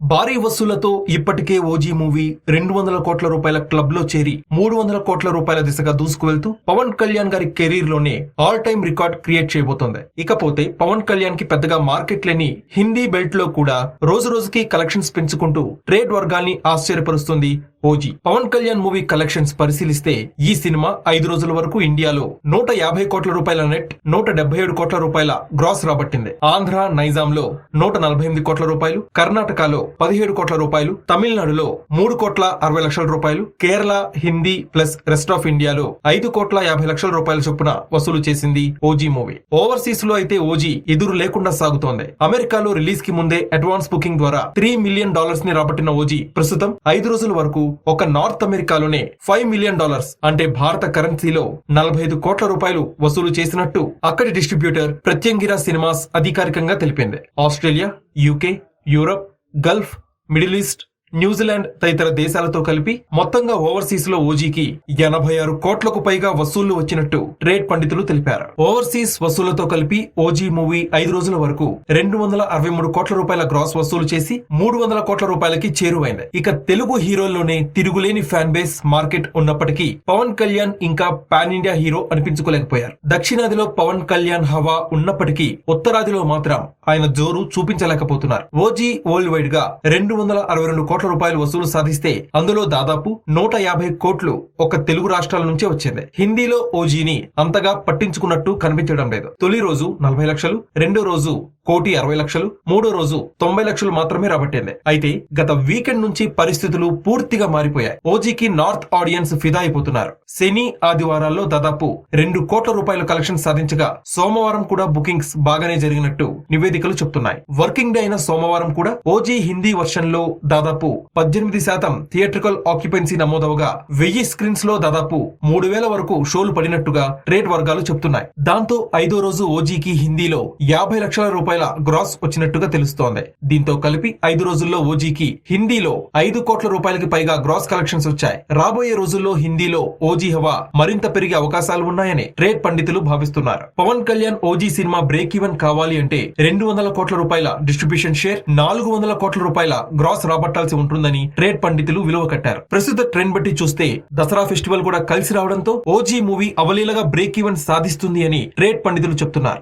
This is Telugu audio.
భారీ వసూలతో ఇప్పటికే ఓజీ మూవీ రెండు వందల కోట్ల రూపాయల క్లబ్లో చేరి మూడు వందల కోట్ల రూపాయల దిశగా దూసుకువెళ్తూ పవన్ కళ్యాణ్ గారి కెరీర్లోనే ఆల్ టైమ్ రికార్డ్ క్రియేట్ చేయబోతోంది. ఇకపోతే పవన్ కళ్యాణ్కి పెద్దగా మార్కెట్ లేని హిందీ బెల్ట్లో కూడా రోజు రోజుకి కలెక్షన్స్ పెంచుకుంటూ ట్రేడ్ వర్గాల్ని ఆశ్చర్యపరుస్తుంది OG. Pawan Kalyan movie collections పరిశీలిస్తే ఈ సినిమా ఐదు రోజుల వరకు ఇండియాలో నూట యాభై కోట్ల రూపాయల నెట్ నూట డెబ్బై ఏడు కోట్ల రూపాయల గ్రాస్ రాబట్టింది. ఆంధ్ర నైజాం లో నూట నలభై ఎనిమిది కోట్ల రూపాయలు కర్ణాటకలో పదిహేడు కోట్ల రూపాయలు తమిళనాడులో మూడు కోట్ల అరవై లక్షల రూపాయలు Kerala Hindi plus rest of ఇండియాలో ఐదు కోట్ల యాభై లక్షల రూపాయల చొప్పున వసూలు చేసింది ఓజీ మూవీ. ఓవర్సీస్లో అయితే ఓజీ ఎదురు లేకుండా సాగుతోంది. అమెరికాలో రిలీజ్కి ముందే అడ్వాన్స్ బుకింగ్ ద్వారా త్రీ మిలియన్ డాలర్స్ని రాబట్టిన ఓజీ ప్రస్తుతం ఐదు రోజుల వరకు ఒక నార్త్ అమెరికాలోనే ఫైవ్ మిలియన్ డాలర్స్ అంటే భారత కరెన్సీలో నలభై ఐదు కోట్ల రూపాయలు వసూలు చేసినట్టు అక్కడి డిస్ట్రిబ్యూటర్ ప్రత్యంగిరా సినిమాస్ అధికారికంగా తెలిపింది. Australia UK Europe Gulf Middle East New Zealand తదితర దేశాలతో కలిపి మొత్తంగా ఓవర్సీస్లో ఓజీకి ఎనభై ఆరు కోట్లకు పైగా వసూళ్ళు వచ్చినట్టు ట్రేడ్ పండితులు తెలిపారు. ఓవర్సీస్ వసూళ్ళతో కలిపి ఓజీ మూవీ ఐదు రోజుల వరకు రెండు వందల అరవై మూడు కోట్ల రూపాయల గ్రాస్ వసూలు చేసి మూడు వందల కోట్ల రూపాయలకి చేరువైంది. ఇక తెలుగు హీరోల్లోనే తిరుగులేని ఫ్యాన్ బేస్ మార్కెట్ ఉన్నప్పటికీ పవన్ కళ్యాణ్ ఇంకా పాన్ ఇండియా హీరో అనిపించుకోలేకపోయారు. దక్షిణాదిలో పవన్ కళ్యాణ్ హవా ఉన్నప్పటికీ ఉత్తరాదిలో మాత్రం ఆయన జోరు చూపించలేకపోతున్నారు. ఓజీ వరల్డ్ వైడ్గా రెండు వందల అరవై రెండు కోట్ల రూపాయలు వసూలు సాధిస్తే అందులో దాదాపు నూట యాభై కోట్లు ఒక తెలుగు రాష్ట్రాల నుంచే వచ్చింది. హిందీలో ఓజీని అంతగా పట్టించుకున్నట్టు కనిపించడం లేదు. తొలి రోజు నలభై లక్షలు రెండో రోజు కోటి అరవై లక్షలు మూడో రోజు తొంభై లక్షలు మాత్రమే రాబట్టింది. అయితే గత వీకెండ్ నుంచి పరిస్థితులు పూర్తిగా మారిపోయాయి. ఓజీకి నార్త్ ఆడియన్స్ ఫిదా అయిపోతున్నారు. శని ఆదివారాల్లో దాదాపు రెండు కోట్ల రూపాయల కలెక్షన్ సాధించగా సోమవారం కూడా బుకింగ్స్ బాగానే జరిగినట్టు నివేదికలు చెప్తున్నాయి. వర్కింగ్ డే అయిన సోమవారం కూడా ఓజీ హిందీ వర్షన్లో దాదాపు పద్దెనిమిది శాతం థియేట్రికల్ ఆక్యుపెన్సీ నమోదవగా వెయ్యి స్క్రీన్స్లో దాదాపు మూడు వేల వరకు షోలు పడినట్టుగా ట్రేడ్ వర్గాలు చెప్తున్నాయి. దాంతో ఐదో రోజు ఓజీకి హిందీలో యాభై లక్షల రూపాయల గ్రాస్ వచ్చినట్టుగా తెలుస్తోంది. దీంతో కలిపి ఐదు రోజుల్లో ఓజీకి హిందీలో ఐదు కోట్ల రూపాయలకి పైగా గ్రాస్ కలెక్షన్స్ వచ్చాయి. రాబోయే రోజుల్లో హిందీలో ఓజీ హవా మరింత పెరిగే అవకాశాలు ఉన్నాయని ట్రేడ్ పండితులు భావిస్తున్నారు. Pawan Kalyan OG cinema break even కావాలి అంటే రెండు వందల కోట్ల రూపాయల డిస్ట్రిబ్యూషన్ షేర్ నాలుగు వందల కోట్ల రూపాయల గ్రాస్ రాబట్టాల్సి ఉంటుందని ట్రేడ్ పండితులు విలువ కట్టారు. ప్రస్తుత ట్రెండ్ బట్టి చూస్తే దసరా ఫెస్టివల్ కూడా కలిసి రావడంతో ఓజీ మూవీ అవలీలగా బ్రేక్ ఈవెన్ సాధిస్తుంది అని ట్రేడ్ పండితులు చెప్తున్నారు.